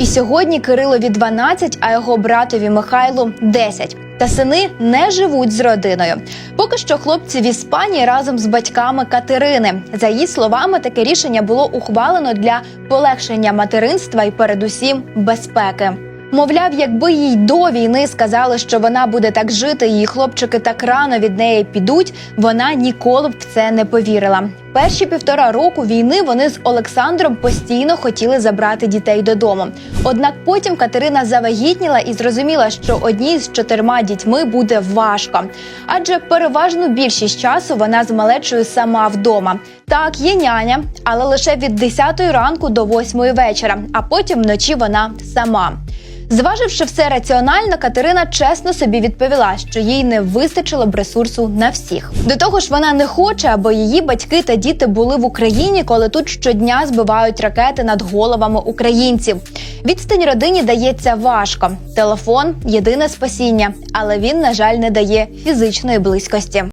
І сьогодні Кирилові 12, а його братові Михайлу 10. Та сини не живуть з родиною. Поки що хлопці в Іспанії разом з батьками Катерини. За її словами, таке рішення було ухвалено для полегшення материнства і, передусім, безпеки. Мовляв, якби їй до війни сказали, що вона буде так жити, її хлопчики так рано від неї підуть, вона ніколи б в це не повірила. Перші півтора року війни вони з Олександром постійно хотіли забрати дітей додому. Однак потім Катерина завагітніла і зрозуміла, що одній з чотирма дітьми буде важко, адже переважну більшість часу вона з малечою сама вдома. Так, є няня, але лише від 10 ранку до 8 вечора, а потім вночі вона сама. Зваживши все раціонально, Катерина чесно собі відповіла, що їй не вистачило б ресурсу на всіх. До того ж, вона не хоче, аби її батьки та діти були в Україні, коли тут щодня збивають ракети над головами українців. Відстань родині дається важко. Телефон єдине спасіння, але він, на жаль, не дає фізичної близькості.